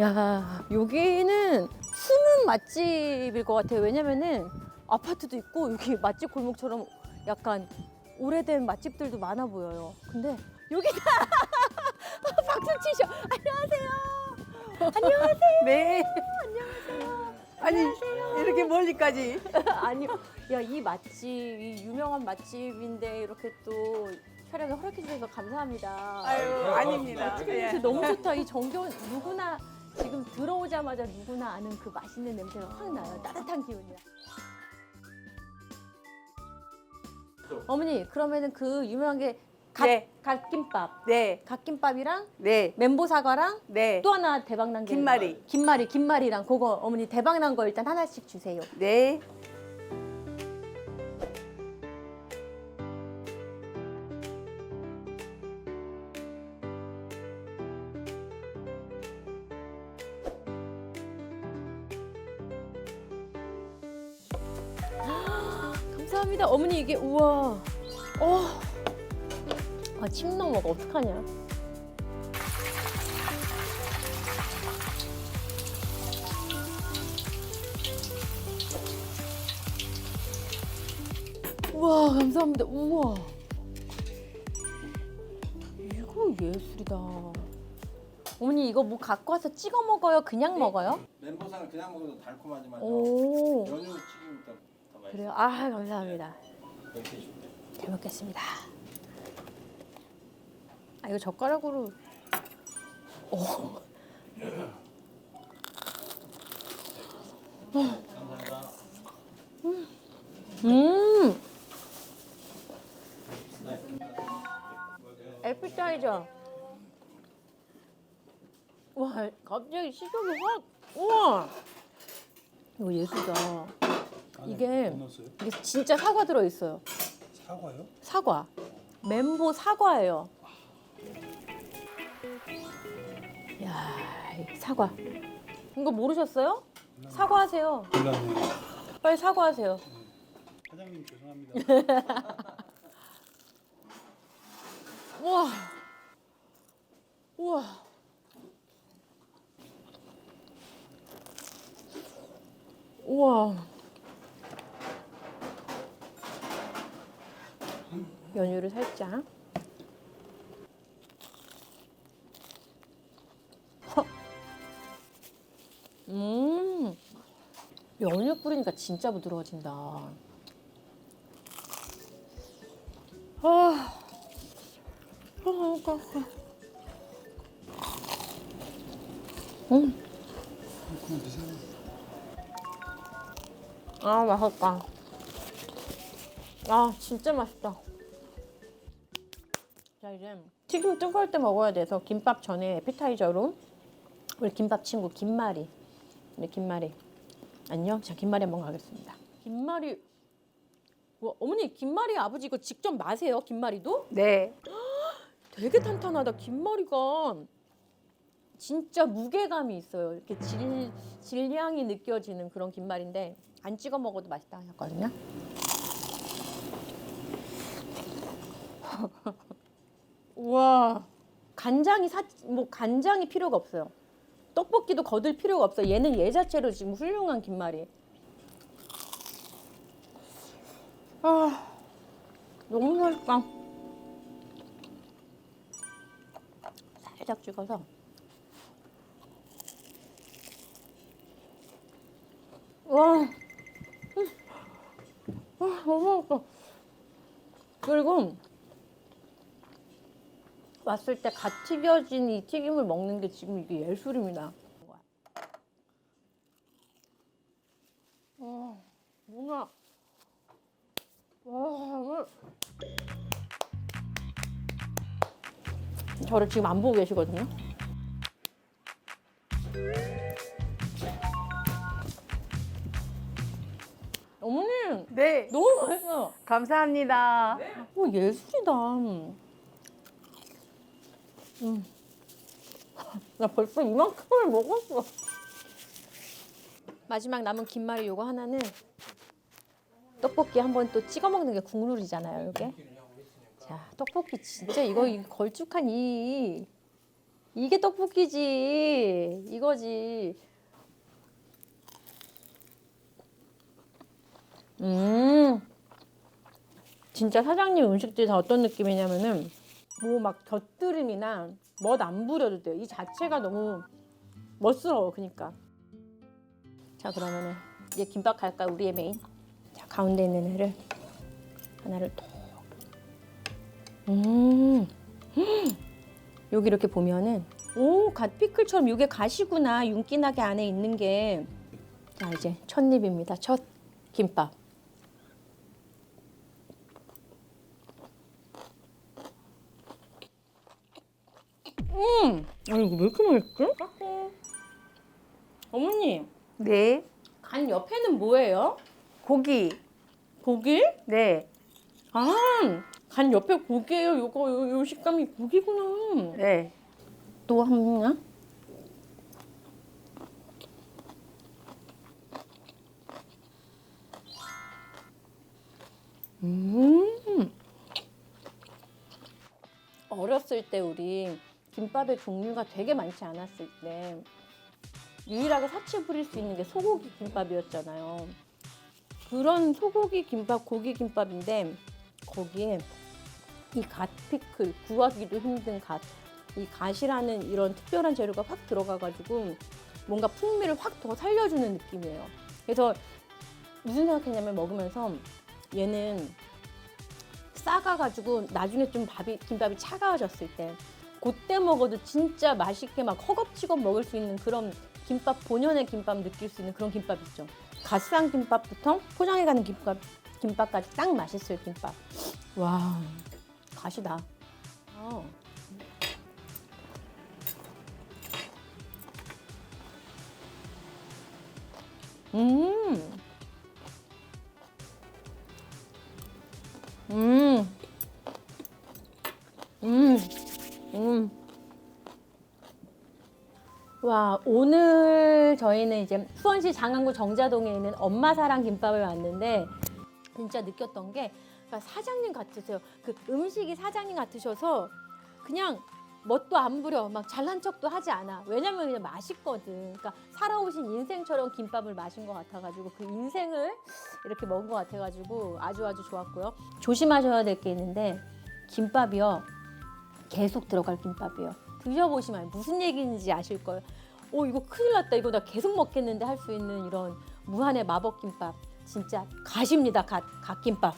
야, 여기는 숨은 맛집일 것 같아요. 왜냐면은 아파트도 있고 여기 맛집 골목처럼 약간 오래된 맛집들도 많아 보여요. 근데 여기다 박수 치셔. 안녕하세요. 안녕하세요. 네. 안녕하세요. 아니 이렇게 멀리까지. 아니요. 야, 이 맛집, 이 유명한 맛집인데 이렇게 또 촬영에 허락해 주셔서 감사합니다. 아유 아닙니다. 예. 너무 좋다. 이 정겨운 누구나 지금 들어오자마자 누구나 아는 그 맛있는 냄새가 확 나요. 따뜻한 기운이야. 어머니 그러면은 그 유명한 게 갓, 네. 갓김밥, 네. 갓김밥이랑 네. 멘보 사과랑 네. 또 하나 대박 난 게 김말이. 김말이, 김말이랑 그거 어머니 대박 난 거 일단 하나씩 주세요. 네. 감사합니다. 어머니 이게 우와. 어. 아, 침 넘어가 어떡하냐. 우와, 감사합니다. 우와. 이거 예술이다. 어머니 이거 뭐 갖고 와서 찍어 먹어요? 그냥 먹어요? 멘보상을 그냥 먹어도 달콤하지만 오. 연유 튀김 맛있어요. 그래요? 아, 감사합니다. 돼요. 잘 먹겠습니다. 아 이거 젓가락으로. 오. 감사합니다. 음. 네. 에피타이저. 와 갑자기 식욕이 확. 우와. 이거 예술이다. 이게 뭐 넣었어요? 이게 진짜 사과 들어 있어요. 사과요? 사과. 멘보 사과예요. 야, 이 사과. 이거 모르셨어요? 사과하세요. 몰랐네요. 빨리 사과하세요. 사장님 죄송합니다. 우와. 우와. 우와. 연유를 살짝. 헉. 음. 연유 뿌리니까 진짜 부드러워진다. 아. 음. 그만 드세요. 아 맛있다. 아 진짜 맛있다. 자 이제 튀김 뜨거울 때 먹어야 돼서 김밥 전에 에피타이저로 우리 김밥 친구 김말이 우리 김말이 안녕. 자 김말이 한번 가겠습니다. 김말이 와 어머니 김말이 아버지 이거 직접 마세요 김말이도? 네. 되게 탄탄하다. 김머리가 진짜 무게감이 있어요. 이렇게 질, 질량이 느껴지는 그런 김말인데 안 찍어 먹어도 맛있다 하셨거든요. 우와. 간장이 사, 뭐 간장이 필요가 없어요. 떡볶이도 거들 필요가 없어요. 얘는 얘 자체로 지금 훌륭한 김말이. 아, 너무 맛있다. 살짝 찍어서 와, 음. 와 너무 맛있다. 그리고 왔을 때 갓 튀겨진 이 튀김을 먹는 게 지금 이게 예술입니다. 와, 뭐야? 와, 저를 지금 안 보고 계시거든요. 어머님 네. 너무 맛있어요. 감사합니다. 오 예술이다. 음. 나 벌써 이만큼을 먹었어. 마지막 남은 김말이 요거 하나는 떡볶이 한 번 또 찍어 먹는 게 국룰이잖아요, 이게. 자, 떡볶이 진짜 이거 이 걸쭉한 이 이게 떡볶이지. 이거지. 음. 진짜 사장님 음식들이 다 어떤 느낌이냐면은 뭐 막 곁들임이나 멋 안 부려도 돼요. 이 자체가 너무 멋스러워. 그니까. 자 그러면은 이제 김밥 갈까 요 우리의 메인. 자 가운데 있는 애를 하나를 톡. 음. 여기 이렇게 보면은 오 갓피클처럼 이게 가시구나 윤기나게 안에 있는 게. 자 이제 첫 입입니다. 첫 김밥. 음, 아니 이거 왜 이렇게 맛있지? 어머니, 네. 간 옆에는 뭐예요? 고기. 고기? 네. 아, 간 옆에 고기예요. 요거 요, 요 식감이 고기구나. 네. 또 하나? 음. 어렸을 때 우리 김밥의 종류가 되게 많지 않았을 때 유일하게 사치 부릴 수 있는 게 소고기 김밥이었잖아요. 그런 소고기 김밥, 고기 김밥인데 거기에 이 갓 피클 구하기도 힘든 갓, 이 갓이라는 이런 특별한 재료가 확 들어가가지고 뭔가 풍미를 확 더 살려주는 느낌이에요. 그래서 무슨 생각했냐면 먹으면서 얘는 싸가가지고 나중에 좀 밥이 김밥이 차가워졌을 때 그때 먹어도 진짜 맛있게 막 허겁지겁 먹을 수 있는 그런 김밥 본연의 김밥 느낄 수 있는 그런 김밥 있죠. 갓산 김밥부터 포장해가는 김밥 김밥까지 딱 맛있을 김밥. 와 가시다. 어. 음. 음. 음. 와, 오늘 저희는 이제 수원시 장안구 정자동에 있는 엄마 사랑 김밥을 왔는데 진짜 느꼈던 게 그러니까 사장님 같으세요. 그 음식이 사장님 같으셔서 그냥 멋도 안 부려. 막 잘난 척도 하지 않아. 왜냐면 그냥 맛있거든. 그러니까 살아오신 인생처럼 김밥을 마신 것 같아가지고 그 인생을 이렇게 먹은 것 같아가지고 아주 아주 좋았고요. 조심하셔야 될 게 있는데 김밥이요 계속 들어갈 김밥이에요. 드셔보시면 무슨 얘기인지 아실 거예요. 오 이거 큰일 났다. 이거 나 계속 먹겠는데 할 수 있는 이런 무한의 마법 김밥. 진짜 갓입니다 갓. 갓김밥